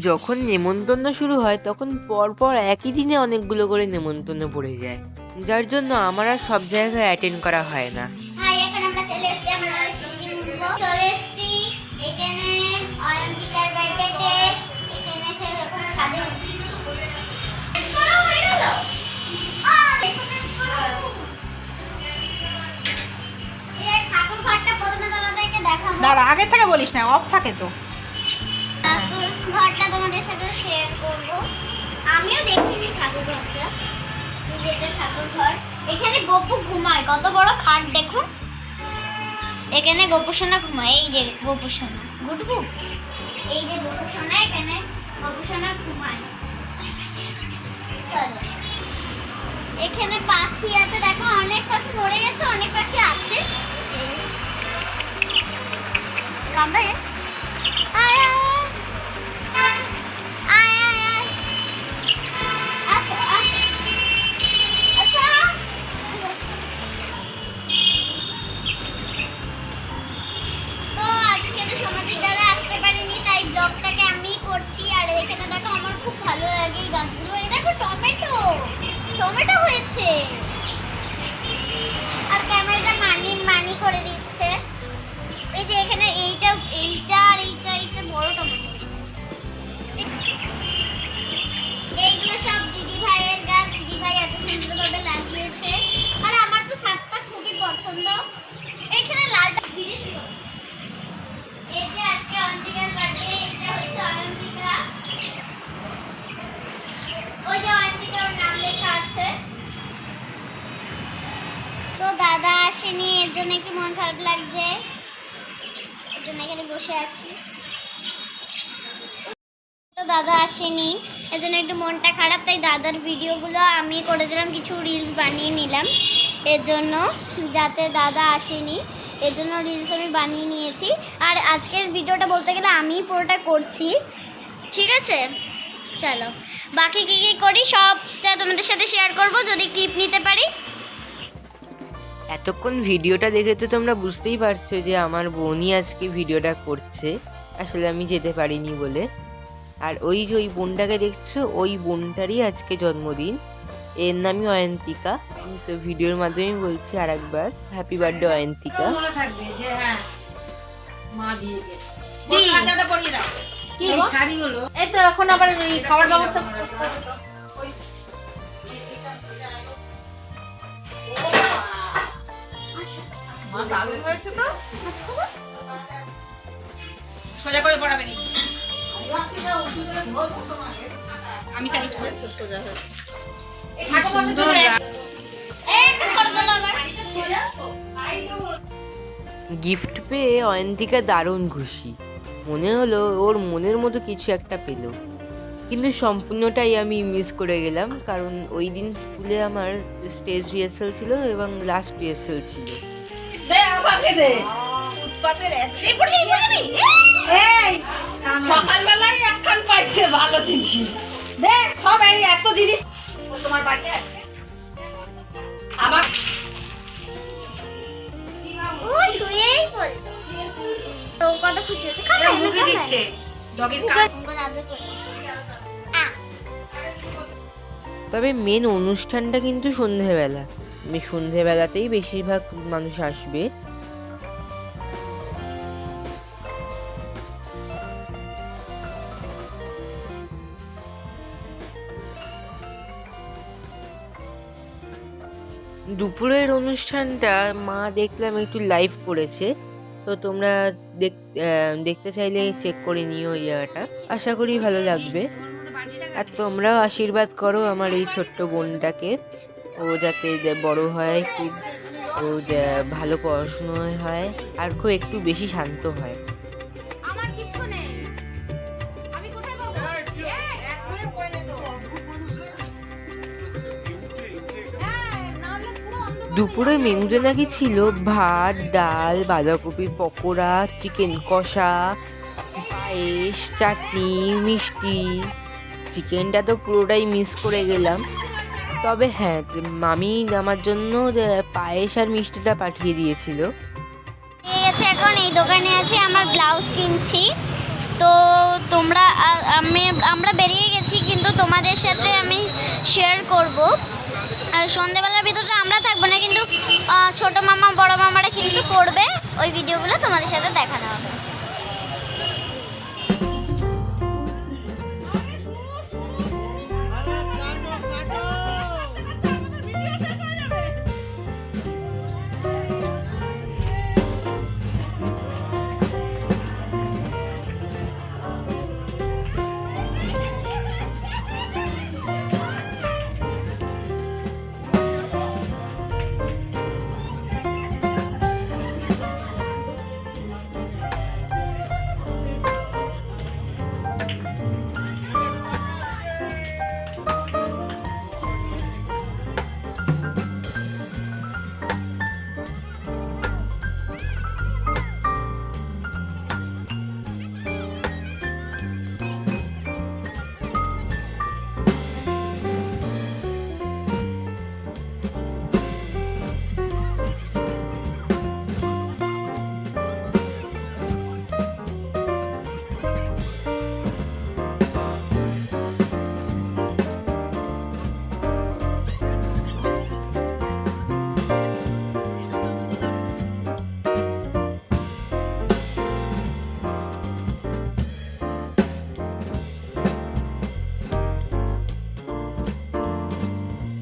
যখন নেমন্তন্ন শুরু হয় তখন পরপর একই দিনে অনেকগুলো করে নেমন্তন্ন পড়ে যায়। যার জন্য আমার আর সব জায়গায় অ্যাটেন্ড করা হয় না। দাঁড়া আগে থেকে বলিস না অফ থাকে তো। ঘরটা তোমাদের সাথে শেয়ার করব। আমিও দেখিনি ঠাকুর ঘরটা এই ঠাকুর ঘর। এখানে গপু ঘুমায়, কত বড় খাট দেখুন। এখানে গপু ঘুমায়, এই যে গপু সোনা। গুটবু এই যে গপু সোনা, এখানে গপু ঘুমায়। চলো। এখানে পাখি আছে, দেখো, অনেক পাখি মরে গেছে, অনেক পাখি আছে। কামড়ায় হয়েছে আর ক্যামেরাটা মানি মানি করে দিচ্ছে। এই যে এখানে এইটা এইটা আর এইটা এইটা বড় টমেটো এইগুলো সব দিদি ভাইয়ের গাছ। দিদি ভাই এত সুন্দরভাবে লাগিয়েছে। আর আমার তো ছাদটা খুবই পছন্দ। এখানে লালটা যে আজকে এটা হচ্ছে ওই যে নাম লেখা আছে। তো দাদা আসেনি, এর জন্য একটু মন খারাপ লাগছে। এর জন্য এখানে বসে আছি। তো দাদা আসেনি, এর জন্য একটু মনটা খারাপ, তাই দাদার ভিডিওগুলো আমি করে দিলাম, কিছু রিলস বানিয়ে নিলাম। এর জন্য যাতে দাদা আসেনি, এর জন্য রিলস আমি বানিয়ে নিয়েছি। আর আজকের ভিডিওটা বলতে গেলে আমিই পুরোটা করছি। ঠিক আছে? চলো। বাকি কী কী করি সবটা তোমাদের সাথে শেয়ার করব, যদি ক্লিপ নিতে পারি। এতক্ষণ ভিডিওটা দেখে তো তোমরা বুঝতেই পারছ যে আমার বোনই আজকে ভিডিওটা করছে। আসলে আমি যেতে পারিনি বলে। আর ওই যে ওই বোনটাকে দেখছ ওই বোনটারই আজকে জন্মদিন। এর নামই অয়ন্তিকা। আমি তো ভিডিওর মাধ্যমে বলছি আর একবার হ্যাপি বার্থডে অয়ন্তিকা থাকবে যে হ্যাঁ শাড়িগুলো। এই তো এখন আবার এই খাবার ব্যবস্থা মা দারুণ হয়েছে তো। সোজা করে পড়াবে নি। আমি টাইট করে তো সোজা হয়েছে গিফট পেয়ে অয়ন্তিকা দারুণ খুশি। মনে হলো ওর মনের মতো কিছু একটা পেল। কিন্তু সম্পূর্ণটাই আমি মিস করে গেলাম কারণ ওই দিন স্কুলে আমার স্টেজ রিহার্সাল ছিল এবং লাস্ট রিহার্সাল ছিল। দে আমাকে দে। উৎপাতের এই পড়ে যাবি পড়ে যাবি এই! সকালবেলায় একখান পাইছে ভালো জিনিস। দেখ সব এই এত জিনিস। তোমার বাড়িতে আছে? আমার ও শুয়েই বলতো তো কত খুশি হচ্ছে? খাবে মুখে দিচ্ছে। ডগির কাজ। আদর করে তবে মেন অনুষ্ঠানটা কিন্তু সন্ধেবেলা। সন্ধেবেলাতেই বেশিরভাগ মানুষ আসবে। দুপুরের অনুষ্ঠানটা মা দেখলাম একটু লাইভ করেছে। তো তোমরা দেখতে চাইলে চেক করে নিও ওই জায়গাটা। আশা করি ভালো লাগবে। আর তোমরাও আশীর্বাদ করো আমার এই ছোট্ট বোনটাকে। ও যাতে বড় হয় খুব ও ভালো পড়াশুনো হয় আর খুব একটু বেশি শান্ত হয়। আমার কিচ্ছু নেই। আমি কোথায় পাবো? এক ধরে পড়ে যেত। হ্যাঁ দুপুরে মেনুতে নাকি ছিল ভাত ডাল বাঁধাকপির পকোড়া চিকেন কষা পায়েস চাটনি মিষ্টি। চিকেনটা তো পুরোটাই মিস করে গেলাম। তবে হ্যাঁ মামি আমার জন্য পায়েস আর মিষ্টিটা পাঠিয়ে দিয়েছিল। নিয়ে গেছে এখন, এই দোকানে আছে, আমার ব্লাউজ কিনছি। তো তোমরা আমি আমি, আমরা বেরিয়ে গেছি, কিন্তু তোমাদের সাথে আমি শেয়ার করব। আর সন্ধেবেলার ভিতরটা আমরা থাকব না, কিন্তু ছোট মামা, বড় মামারা কিন্তু করবে, ওই ভিডিওগুলো তোমাদের সাথে দেখানো হবে।